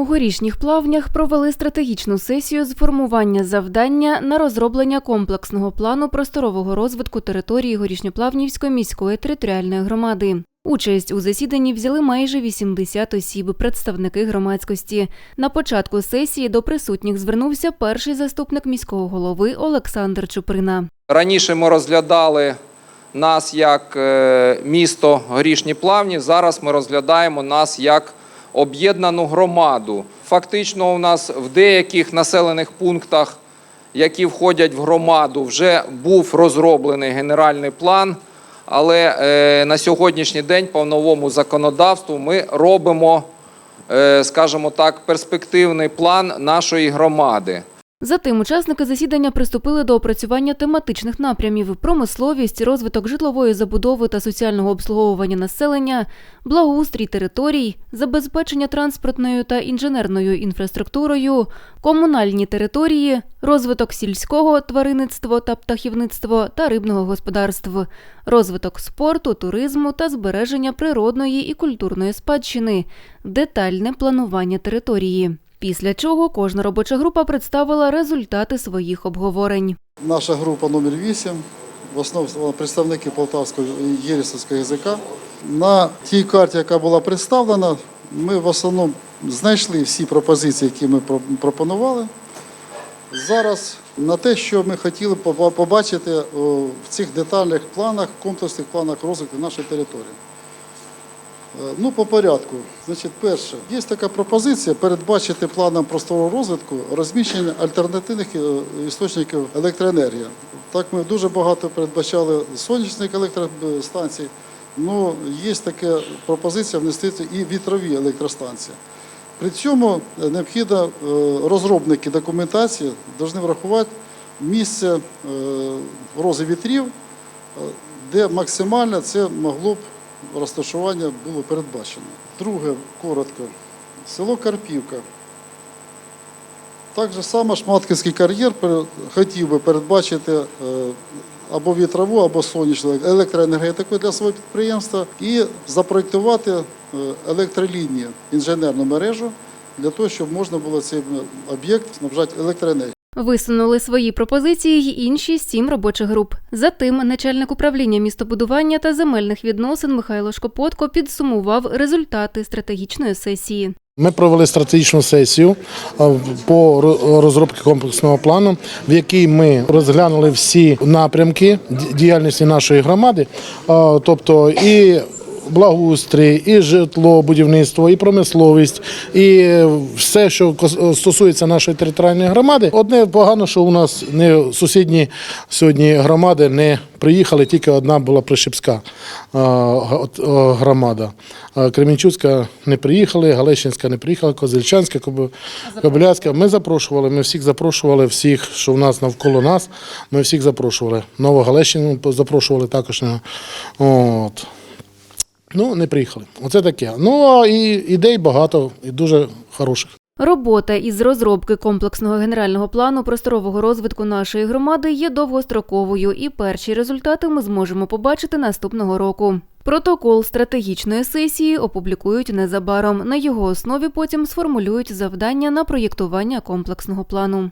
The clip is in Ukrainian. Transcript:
У горішніх плавнях провели стратегічну сесію з формування завдання на розроблення комплексного плану просторового розвитку території Горішньоплавнівської міської територіальної громади. Участь у засіданні взяли майже 80 осіб, представники громадськості. На початку сесії до присутніх звернувся перший заступник міського голови Олександр Чуприна. Раніше ми розглядали нас як е, місто Горішні Плавні. Зараз ми розглядаємо нас як об'єднану громаду. Фактично, у нас в деяких населених пунктах, які входять в громаду, вже був розроблений генеральний план. Але е, на сьогоднішній день по новому законодавству ми робимо, е, скажімо так, перспективний план нашої громади. Затим учасники засідання приступили до опрацювання тематичних напрямів: промисловість, розвиток житлової забудови та соціального обслуговування населення, благоустрій територій, забезпечення транспортною та інженерною інфраструктурою, комунальні території, розвиток сільського тваринництва та птахівництва та рибного господарств, розвиток спорту, туризму та збереження природної і культурної спадщини, детальне планування території. Після чого кожна робоча група представила результати своїх обговорень. Наша група номер 8 в основному представники Полтавського і Єрісовського язика. На тій карті, яка була представлена, ми в основному знайшли всі пропозиції, які ми пропонували. Зараз на те, що ми хотіли побачити в цих детальних планах, комплексних планах розвитку нашої території. Е, Ну, по порядку. Значить, перше, є така пропозиція передбачити планом просторового розвитку розміщення альтернативних е, істочників електроенергії. Так ми дуже багато передбачали сонячних електростанцій. Ну, є така пропозиція внести і вітрові електростанції. При цьому е, необхідно розробники документації повинні врахувати місце рози вітрів, де максимально це могло б розташування було передбачено. Друге, коротко, село Карпівка. Так же само Шматківський кар'єр хотів би передбачити е, або вітрову, або сонячну електроенергетику для свого підприємства і запроєктувати е, електролінії, інженерну мережу для того, щоб можна було цей об'єкт снабжати електроенергією. Висунули свої пропозиції й інші сім робочих груп. Затим начальник управління містобудування та земельних відносин Михайло Шкопотко підсумував результати стратегічної сесії. Ми провели стратегічну сесію по ро- розробці комплексного плану, в якій ми розглянули всі напрямки діяльності нашої громади, тобто і благоустрій, і житло, будівництво, і промисловість, і все, що стосується нашої територіальної громади. Одне погано, що у нас не сусідні сьогодні громади не приїхали, тільки одна була Пришипська е, е, громада. Е, Кременчуцька не приїхали, Галещинська не приїхала, Козельчанська, Коб- Кобиляцька. Ми запрошували, ми всіх запрошували, всіх, що в нас навколо нас, ми всіх запрошували. Новогалещину запрошували також. е, От. Ну, не приїхали. Оце таке. Ну, а і ідей багато, і дуже хороших. Робота із розробки комплексного генерального плану просторового розвитку нашої громади є довгостроковою, і перші результати ми зможемо побачити наступного року. Протокол стратегічної сесії опублікують незабаром. На його основі потім сформулюють завдання на проєктування комплексного плану.